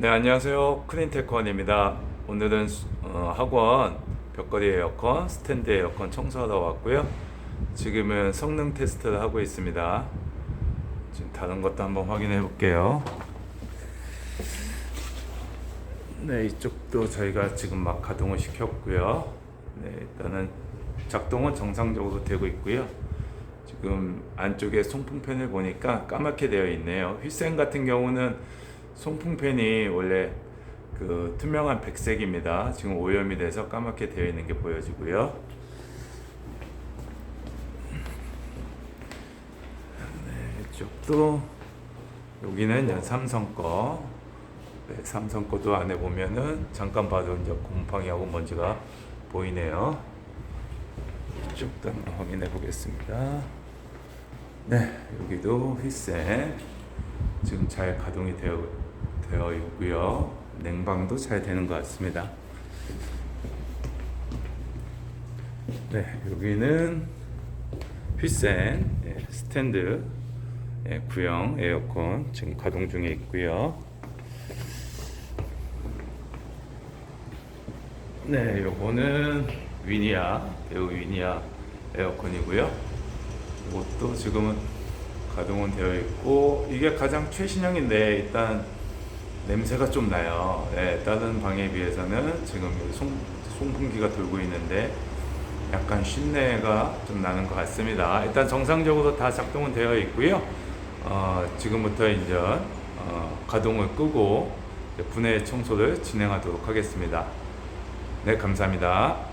네, 안녕하세요. 크린테크원입니다. 오늘은 수- 어, 학원 벽걸이 에어컨, 스탠드 에어컨 청소하러 왔고요. 지금은 성능 테스트를 하고 있습니다. 지금 다른 것도 한번 확인해 볼게요. 네, 이쪽도 저희가 지금 막 가동을 시켰고요. 네, 일단은 작동은 정상적으로 되고 있고요. 지금 안쪽에 송풍팬을 보니까 까맣게 되어 있네요. 휘센 같은 경우는 송풍팬이 원래 그 투명한 백색입니다. 지금 오염이 돼서 까맣게 되어 있는 게 보여지고요. 네, 이쪽도 여기는 삼성 거. 네, 삼성 거도 안에 보면은 잠깐 봐도 이제 곰팡이하고 먼지가 보이네요. 이쪽도 한번 확인해 보겠습니다. 네, 여기도 휘센 지금 잘 가동이 되어 되어 있고요. 냉방도 잘 되는 것 같습니다. 네, 여기는 휘센 예, 스탠드 예, 구형 에어컨 지금 가동 중에 있고요. 네, 요거는 위니아 배우 위니아 에어컨이고요. 이것도 지금은 가동은 되어 있고 이게 가장 최신형인데 일단 냄새가 좀 나요. 네, 다른 방에 비해서는 지금 이 송, 송풍기가 돌고 있는데 약간 쉰내가 좀 나는 것 같습니다. 일단 정상적으로 다 작동은 되어 있고요. 어, 지금부터 이제 어, 가동을 끄고 분해 청소를 진행하도록 하겠습니다. 네, 감사합니다.